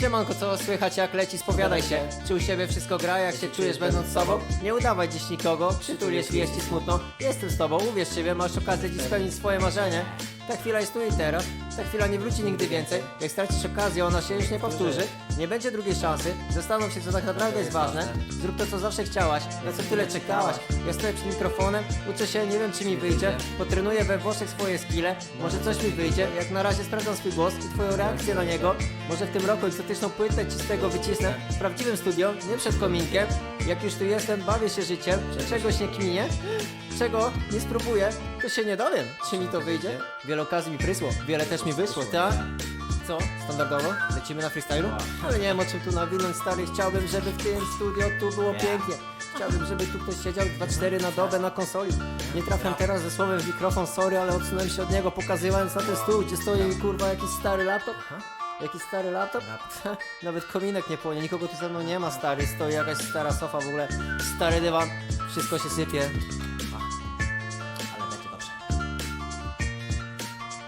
Siemanko, co słychać jak leci, spowiadaj się. Czy u siebie wszystko gra, jak się czujesz będąc sobą? Nie udawaj dziś nikogo, przytul jeśli ci smutno. Jestem z tobą, uwierz siebie, masz okazję dziś spełnić swoje marzenie Ta chwila jest tu i teraz, ta chwila nie wróci nigdy więcej. Jak stracisz okazję, ona się już nie powtórzy. Nie będzie drugiej szansy, zastanów się co tak naprawdę jest ważne. Zrób to co zawsze chciałaś, na co tyle czekałaś? Ja stoję przed mikrofonem, uczę się, nie wiem czy mi wyjdzie. Potrenuję we Włoszech swoje skille, może coś mi wyjdzie. Jak na razie sprawdzam swój głos i twoją reakcję na niego. Może w tym roku egzotyczną płytę ci z tego wycisnę. W prawdziwym studio, nie przed kominkiem. Jak już tu jestem, bawię się życiem. Czegoś nie kminie. Czego? Nie spróbuję, to się nie dowiem Czy mi to wyjdzie? Wiele okazji mi prysło, wiele też mi wyszło, tak? Co? Standardowo? Lecimy na freestylu? Ale nie wiem o czym tu nawinąć stary. Chciałbym, żeby w tym studio tu było pięknie. Chciałbym, żeby tu ktoś siedział 2-4 na dobę na konsoli. Nie trafiam teraz ze słowem w mikrofon, sorry, ale odsunąłem się od niego pokazując na ten stół, gdzie stoi kurwa jakiś stary laptop. Jakiś stary laptop? Nawet kominek nie płonie, nikogo tu ze mną nie ma stary. Stoi jakaś stara sofa w ogóle, stary dywan Wszystko się sypie